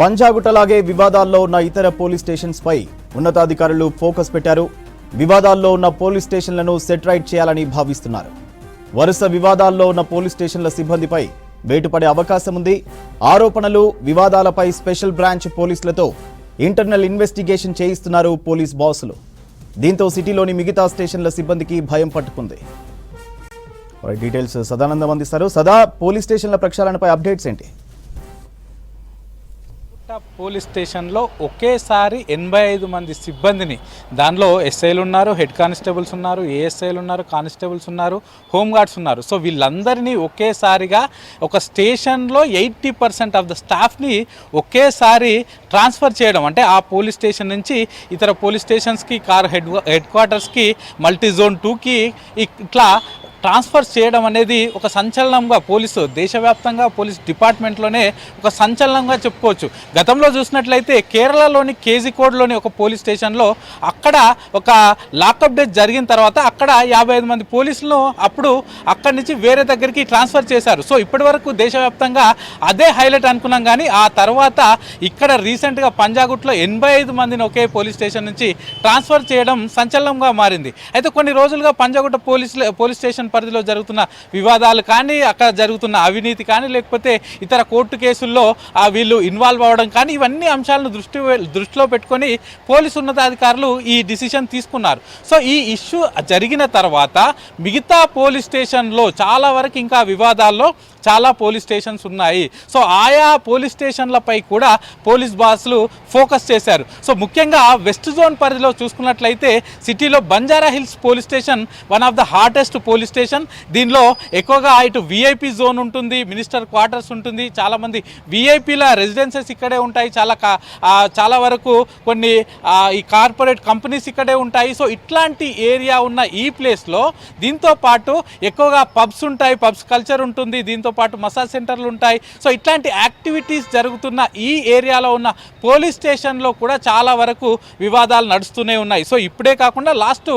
పంజాగుట్టలాగే వివాదాల్లో ఉన్న ఇతర police stations పై ఉన్నతాధికారులు ఫోకస్ పెట్టారు. వివాదాల్లో ఉన్న పోలీస్ స్టేషన్లను సెట్రైట్ చేయాలని భావిస్తున్నారు. వరుస వివాదాల్లో ఉన్న పోలీస్ స్టేషన్ల సిబ్బందిపై వేటుపడే అవకాశం ఉంది. ఆరోపణలు వివాదాలపై స్పెషల్ బ్రాంచ్ పోలీసులతో ఇంటర్నల్ ఇన్వెస్టిగేషన్ చేయిస్తున్నారు పోలీస్ బాసులు. దీంతో సిటీలోని మిగతా స్టేషన్ల సిబ్బందికి భయం పట్టుకుంది. డీటెయిల్స్ సదానందం అందిస్తారు. సదా పోలీస్ స్టేషన్ల ప్రక్షాళనపై అప్డేట్స్ ఏంటి? కోట పోలీస్ స్టేషన్లో ఒకేసారి ఎనభై ఐదు మంది సిబ్బందిని. దానిలో ఎస్ఐలు ఉన్నారు హెడ్ కానిస్టేబుల్స్ ఉన్నారు ఏఎస్ఐలు ఉన్నారు కానిస్టేబుల్స్ ఉన్నారు హోంగార్డ్స్ ఉన్నారు. సో వీళ్ళందరినీ ఒకేసారిగా ఒక స్టేషన్లో ఎయిటీ పర్సెంట్ ఆఫ్ ద స్టాఫ్ని ఒకేసారి ట్రాన్స్ఫర్ చేయడం. అంటే ఆ పోలీస్ స్టేషన్ నుంచి ఇతర పోలీస్ స్టేషన్స్కి కార్ హెడ్ హెడ్ క్వార్టర్స్కి మల్టీ జోన్ టూకి ఇట్లా ట్రాన్స్ఫర్ చేయడం అనేది ఒక సంచలనంగా పోలీసు దేశవ్యాప్తంగా పోలీస్ డిపార్ట్మెంట్లోనే ఒక సంచలనంగా చెప్పుకోవచ్చు. గతంలో చూసినట్లయితే కేరళలోని కేజీకోడ్లోని ఒక పోలీస్ స్టేషన్లో అక్కడ ఒక లాకప్ డేట్ జరిగిన తర్వాత అక్కడ యాభై ఐదు మంది పోలీసులను అప్పుడు అక్కడి నుంచి వేరే దగ్గరికి ట్రాన్స్ఫర్ చేశారు. సో ఇప్పటి వరకు దేశవ్యాప్తంగా అదే హైలైట్ అనుకున్నాం కానీ ఆ తర్వాత ఇక్కడ రీసెంట్గా పంజాగుట్లో ఎనభై ఐదు మందిని ఒకే పోలీస్ స్టేషన్ నుంచి ట్రాన్స్ఫర్ చేయడం సంచలనంగా మారింది. అయితే కొన్ని రోజులుగా పంజాగుట్ట పోలీస్ పోలీస్ స్టేషన్ పరిధిలో జరుగుతున్న వివాదాలు కానీ అక్కడ జరుగుతున్న అవినీతి కానీ లేకపోతే ఇతర కోర్టు కేసుల్లో వీళ్ళు ఇన్వాల్వ్ అవ్వడం కానీ ఇవన్నీ అంశాలను దృష్టి దృష్టిలో పెట్టుకొని పోలీసు ఉన్నతాధికారులు ఈ డిసిషన్ తీసుకున్నారు. సో ఈ ఇష్యూ జరిగిన తర్వాత మిగతా పోలీస్ స్టేషన్లో చాలా వరకు ఇంకా వివాదాల్లో చాలా పోలీస్ స్టేషన్స్ ఉన్నాయి. సో ఆయా పోలీస్ స్టేషన్లపై కూడా పోలీస్ బాసులు ఫోకస్ చేశారు. సో ముఖ్యంగా వెస్ట్ జోన్ పరిధిలో చూసుకున్నట్లయితే సిటీలో Banjara Hills police station one of the hardest police station దీనిలో ఎక్కువగా ఇటు విఐపి జోన్ ఉంటుంది మినిస్టర్ క్వార్టర్స్ ఉంటుంది. చాలామంది విఐపీల రెసిడెన్సెస్ ఇక్కడే ఉంటాయి. చాలా చాలా వరకు కొన్ని ఈ కార్పొరేట్ కంపెనీస్ ఇక్కడే ఉంటాయి. సో ఇట్లాంటి ఏరియా ఉన్న ఈ ప్లేస్లో దీంతో పాటు ఎక్కువగా పబ్స్ ఉంటాయి పబ్స్ కల్చర్ ఉంటుంది. దీంతో పాటు మసాజ్ సెంటర్లు ఉంటాయి. సో ఇట్లాంటి యాక్టివిటీస్ జరుగుతున్న ఈ ఏరియాలో ఉన్న పోలీస్ స్టేషన్లో కూడా చాలా వరకు వివాదాలు నడుస్తూనే ఉన్నాయి. సో ఇప్పుడే కాకుండా లాస్ట్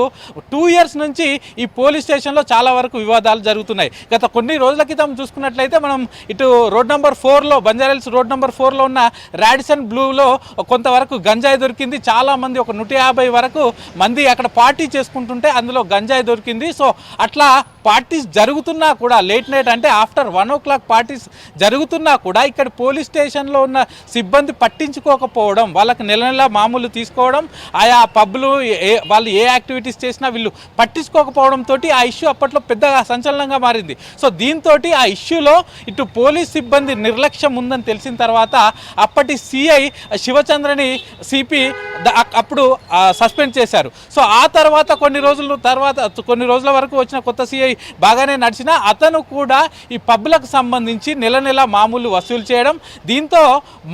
టూ ఇయర్స్ నుంచి ఈ పోలీస్ స్టేషన్లో చాలా వరకు వివాదాలు జరుగుతున్నాయి. గత కొన్ని రోజుల క్రితం చూసుకున్నట్లయితే మనం ఇటు రోడ్ నెంబర్ ఫోర్లో బంజారెల్స్ రోడ్ నెంబర్ ఫోర్లో ఉన్న రాడిసన్ బ్లూలో కొంతవరకు గంజాయి దొరికింది. చాలా మంది ఒక నూట యాభై వరకు మంది అక్కడ పార్టీ చేసుకుంటుంటే అందులో గంజాయి దొరికింది. సో అట్లా పార్టీస్ జరుగుతున్నా కూడా లేట్ నైట్ అంటే after one o'clock parties జరుగుతున్నా కూడా ఇక్కడ పోలీస్ స్టేషన్లో ఉన్న సిబ్బంది పట్టించుకోకపోవడం వాళ్ళకి నెల నెల మామూలు తీసుకోవడం ఆయా పబ్లు ఏ వాళ్ళు ఏ యాక్టివిటీస్ చేసినా వీళ్ళు పట్టించుకోకపోవడంతో ఆ ఇష్యూ అప్పట్లో పెద్దగా సంచలనంగా మారింది. సో దీంతో ఆ ఇష్యూలో ఇటు పోలీస్ సిబ్బంది నిర్లక్ష్యం ఉందని తెలిసిన తర్వాత అప్పటి సిఐ శివచంద్రని సిపి అప్పుడు సస్పెండ్ చేశారు. సో ఆ తర్వాత కొన్ని రోజుల తర్వాత కొన్ని రోజుల వరకు వచ్చిన కొత్త సిఐ బాగానే నడిచినా అతను కూడా ఈ పబ్లకు సంబంధించి నెల నెల మామూలు వసూలు చేయడం దీంతో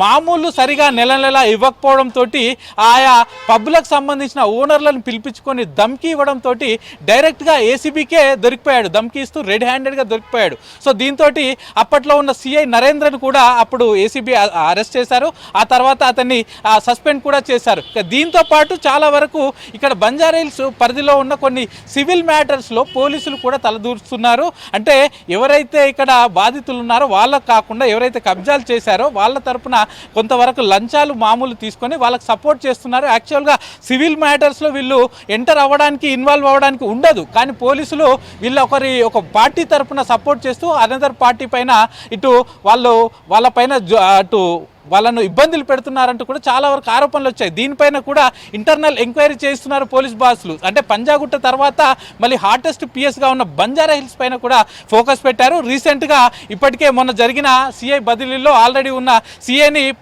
మామూలు సరిగా నెల నెల ఇవ్వకపోవడంతో ఆయా పబ్లకు సంబంధించిన ఓనర్లను పిలిపించుకొని ధమ్కి ఇవ్వడంతో డైరెక్ట్గా ఏసీబీకే దొరికి దొరికిపోయాడు దమ్కిస్తూ రెడ్ హ్యాండెడ్గా దొరికిపోయాడు. సో దీంతో అప్పట్లో ఉన్న సిఐ నరేంద్రను కూడా అప్పుడు ఏసీబీ అరెస్ట్ చేశారు. ఆ తర్వాత అతన్ని సస్పెండ్ కూడా చేశారు. దీంతో పాటు చాలా వరకు ఇక్కడ బంజారాహిల్స్ పరిధిలో ఉన్న కొన్ని సివిల్ మ్యాటర్స్లో పోలీసులు కూడా తలదూరుస్తున్నారు అంటే ఎవరైతే ఇక్కడ బాధితులు ఉన్నారో వాళ్ళకు కాకుండా ఎవరైతే కబ్జాలు చేశారో వాళ్ళ తరపున కొంతవరకు లంచాలు మామూలు తీసుకొని వాళ్ళకి సపోర్ట్ చేస్తున్నారు. యాక్చువల్గా సివిల్ మ్యాటర్స్లో వీళ్ళు ఎంటర్ అవ్వడానికి ఇన్వాల్వ్ అవ్వడానికి ఉండదు. కానీ పోలీసులు వీళ్ళు ఒకరి ఒక పార్టీ తరపున సపోర్ట్ చేస్తూ అనదర్ పార్టీ పైన ఇటు వాళ్ళు వాళ్ళ పైన అటు వాళ్ళను ఇబ్బందులు పెడుతున్నారంటూ కూడా చాలా వరకు ఆరోపణలు వచ్చాయి. దీనిపైన కూడా ఇంటర్నల్ ఎంక్వైరీ చేస్తున్నారు పోలీస్ బాసులు. అంటే పంజాగుట్ట తర్వాత మళ్ళీ హార్టెస్ట్ పిఎస్గా ఉన్న బంజారా హిల్స్ పైన కూడా ఫోకస్ పెట్టారు. రీసెంట్గా ఇప్పటికే మొన్న జరిగిన సిఐ బదిలీలో ఆల్రెడీ ఉన్న సిఐని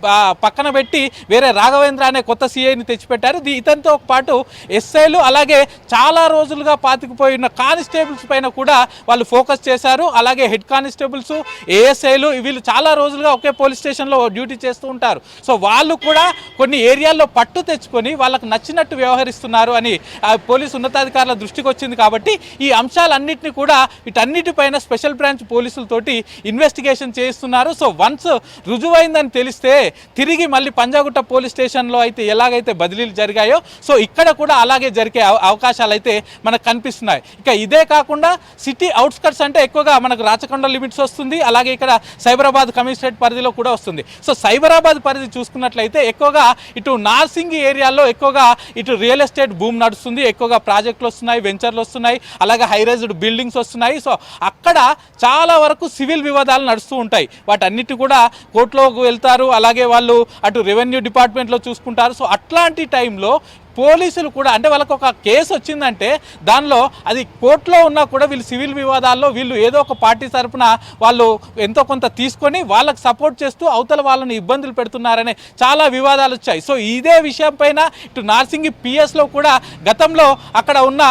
పక్కన పెట్టి వేరే రాఘవేంద్ర అనే కొత్త సిఐని తెచ్చిపెట్టారు. దీ- ఇతనితో పాటు ఎస్ఐలు అలాగే చాలా రోజులుగా పాతికిపోయిన కానిస్టేబుల్స్ పైన కూడా వాళ్ళు ఫోకస్ చేశారు. అలాగే హెడ్ కానిస్టేబుల్స్ ఏఎస్ఐలు వీళ్ళు చాలా రోజులుగా ఒకే పోలీస్ స్టేషన్లో డ్యూటీ చేస్తారు చేస్తూ ఉంటారు. సో వాళ్ళు కూడా కొన్ని ఏరియాల్లో పట్టు తెచ్చుకొని వాళ్ళకు నచ్చినట్టు వ్యవహరిస్తున్నారు అని ఆ పోలీసు ఉన్నతాధికారుల దృష్టికి వచ్చింది కాబట్టి ఈ అంశాలన్నింటినీ కూడా వీటన్నిటిపైన స్పెషల్ బ్రాంచ్ పోలీసులతోటి ఇన్వెస్టిగేషన్ చేయిస్తున్నారు. సో వన్స్ రుజువైందని తెలిస్తే తిరిగి మళ్ళీ పంజాగుట్ట పోలీస్ స్టేషన్లో అయితే ఎలాగైతే బదిలీలు జరిగాయో సో ఇక్కడ కూడా అలాగే జరిగే అవకాశాలు అయితే మనకు కనిపిస్తున్నాయి. ఇక ఇదే కాకుండా సిటీ అవుట్స్కట్స్ అంటే ఎక్కువగా మనకు రాచకొండ లిమిట్స్ వస్తుంది. అలాగే ఇక్కడ సైబరాబాద్ కమిషనరేట్ పరిధిలో కూడా వస్తుంది. సో సైబర్ సైబరాబాద్ పరిధి చూసుకున్నట్లయితే ఎక్కువగా ఇటు నార్సింగ్ ఏరియాలో ఎక్కువగా ఇటు రియల్ ఎస్టేట్ భూమి నడుస్తుంది ఎక్కువగా ప్రాజెక్టులు వస్తున్నాయి వెంచర్లు వస్తున్నాయి అలాగే హైరైజ్డ్ బిల్డింగ్స్ వస్తున్నాయి. సో అక్కడ చాలా వరకు సివిల్ వివాదాలు నడుస్తూ ఉంటాయి. వాటన్నిటి కూడా కోర్టులోకి వెళ్తారు. అలాగే వాళ్ళు అటు రెవెన్యూ డిపార్ట్మెంట్లో చూసుకుంటారు. సో అట్లాంటి టైంలో పోలీసులు కూడా అంటే వాళ్ళకు ఒక కేసు వచ్చిందంటే దానిలో అది కోర్టులో ఉన్నా కూడా వీళ్ళు సివిల్ వివాదాల్లో వీళ్ళు ఏదో ఒక పార్టీ తరఫున వాళ్ళు ఎంతో కొంత తీసుకొని వాళ్ళకి సపోర్ట్ చేస్తూ అవతల వాళ్ళని ఇబ్బందులు పెడుతున్నారనే చాలా వివాదాలు వచ్చాయి. సో ఇదే విషయం పైన ఇటు నార్సింగి పిఎస్లో కూడా గతంలో అక్కడ ఉన్న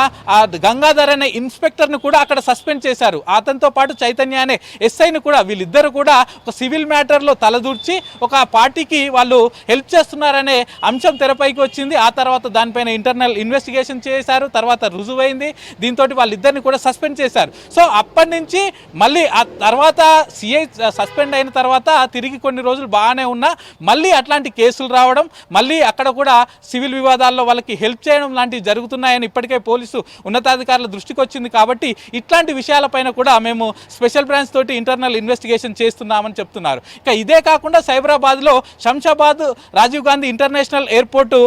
గంగాధర్ అనే ఇన్స్పెక్టర్ని కూడా అక్కడ సస్పెండ్ చేశారు. అతనితో పాటు చైతన్య అనే ఎస్ఐని కూడా వీళ్ళిద్దరు కూడా ఒక సివిల్ మ్యాటర్లో తలదూర్చి ఒక పార్టీకి వాళ్ళు హెల్ప్ చేస్తున్నారనే అంశం తెరపైకి వచ్చింది. ఆ తర్వాత దానిపైన ఇంటర్నల్ ఇన్వెస్టిగేషన్ చేశారు తర్వాత రుజువైంది. దీంతో వాళ్ళిద్దరిని కూడా సస్పెండ్ చేశారు. సో అప్పటి నుంచి మళ్ళీ ఆ తర్వాత సిఐ సస్పెండ్ అయిన తర్వాత తిరిగి కొన్ని రోజులు బాగానే ఉన్నా మళ్ళీ అట్లాంటి కేసులు రావడం మళ్ళీ అక్కడ కూడా సివిల్ వివాదాల్లో వాళ్ళకి హెల్ప్ చేయడం లాంటివి జరుగుతున్నాయని ఇప్పటికే పోలీసు ఉన్నతాధికారుల దృష్టికి వచ్చింది కాబట్టి ఇట్లాంటి విషయాలపైన కూడా మేము స్పెషల్ బ్రాంచ్ తోటి ఇంటర్నల్ ఇన్వెస్టిగేషన్ చేస్తున్నామని చెప్తున్నారు. ఇక ఇదే కాకుండా సైబరాబాద్లో Shamshabad Rajiv Gandhi international airport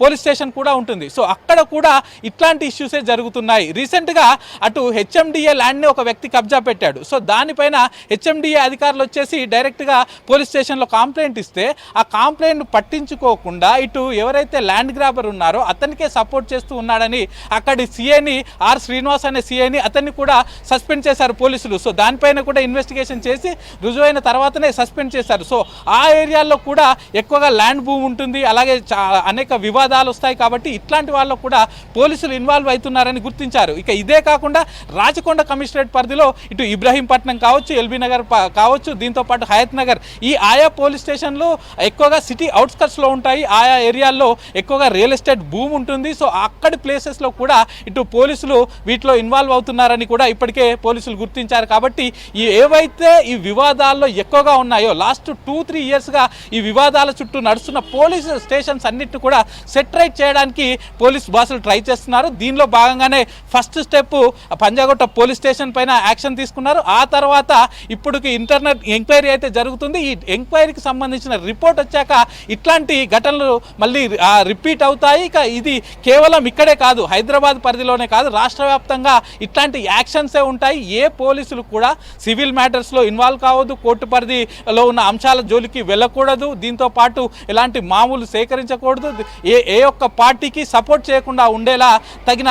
police station కూడా ఉంటుంది. సో అక్కడ కూడా ఇట్లాంటి ఇష్యూసే జరుగుతున్నాయి. రీసెంట్గా అటు హెచ్ఎండిఏ ల్యాండ్ని ఒక వ్యక్తి కబ్జా పెట్టాడు. సో దానిపైన హెచ్ఎండిఏ అధికారులు వచ్చేసి డైరెక్ట్గా పోలీస్ స్టేషన్లో కంప్లైంట్ ఇస్తే ఆ కంప్లైంట్ పట్టించుకోకుండా ఇటు ఎవరైతే ల్యాండ్ గ్రాబర్ ఉన్నారో అతనికే సపోర్ట్ చేస్తూ ఉన్నాడని అక్కడి సీఏని ఆర్ శ్రీనివాస్ అనే సీఏని అతన్ని కూడా సస్పెండ్ చేశారు పోలీసులు. సో దానిపైన కూడా ఇన్వెస్టిగేషన్ చేసి రుజువైన తర్వాతనే సస్పెండ్ చేశారు. సో ఆ ఏరియాల్లో కూడా ఎక్కువగా ల్యాండ్ భూమి ఉంటుంది. అలాగే చా- అనేక వివాదాలు వస్తాయి కాబట్టి ఇట్లాంటి వాళ్ళకు కూడా పోలీసులు ఇన్వాల్వ్ అవుతున్నారని గుర్తించారు. ఇక ఇదే కాకుండా రాచకొండ కమిషనరేట్ పరిధిలో ఇటు ఇబ్రహీంపట్నం కావచ్చు ఎల్బీ నగర్ కావచ్చు దీంతో పాటు హయత్ నగర్ ఈ ఆయా పోలీస్ స్టేషన్లు ఎక్కువగా సిటీ అవుట్స్కట్స్లో ఉంటాయి. ఆయా ఏరియాల్లో ఎక్కువగా రియల్ ఎస్టేట్ భూమి ఉంటుంది. సో అక్కడి ప్లేసెస్లో కూడా ఇటు పోలీసులు వీటిలో ఇన్వాల్వ్ అవుతున్నారని కూడా ఇప్పటికే పోలీసులు గుర్తించారు. కాబట్టి ఈ ఏవైతే ఈ వివాదాల్లో ఎక్కువగా ఉన్నాయో లాస్ట్ టూ త్రీ ఇయర్స్గా ఈ వివాదాల చుట్టూ నడుస్తున్న పోలీస్ స్టేషన్స్ అన్నిటిని కూడా సెటరైట్ చేయడానికి పోలీస్ బాసులు ట్రై చేస్తున్నారు. దీనిలో భాగంగానే first step Panjagutta police station పైన యాక్షన్ తీసుకున్నారు. ఆ తర్వాత ఇప్పటికి ఇంటర్నెట్ ఎంక్వైరీ అయితే జరుగుతుంది. ఈ ఎంక్వైరీకి సంబంధించిన రిపోర్ట్ వచ్చాక ఇట్లాంటి ఘటనలు మళ్ళీ రిపీట్ అవుతాయి. ఇక ఇది కేవలం ఇక్కడే కాదు హైదరాబాద్ పరిధిలోనే కాదు రాష్ట్ర వ్యాప్తంగా ఇట్లాంటి యాక్షన్సే ఉంటాయి. ఏ పోలీసులు కూడా సివిల్ మ్యాటర్స్లో ఇన్వాల్వ్ కావద్దు. కోర్టు పరిధిలో ఉన్న అంశాల జోలికి వెళ్ళకూడదు. దీంతో పాటు ఎలాంటి మామూలు సేకరించకూడదు. ఏ ఏ ఒక్క పార్టీకి సపోర్ట్ చేయకుండా ఉండేలా తగిన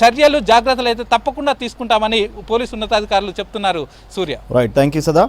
చర్యలు జాగ్రత్తలు అయితే తప్పకుండా తీసుకుంటామని పోలీసు ఉన్నతాధికారులు చెప్తున్నారు. సూర్య. రైట్ థ్యాంక్ యూ సదా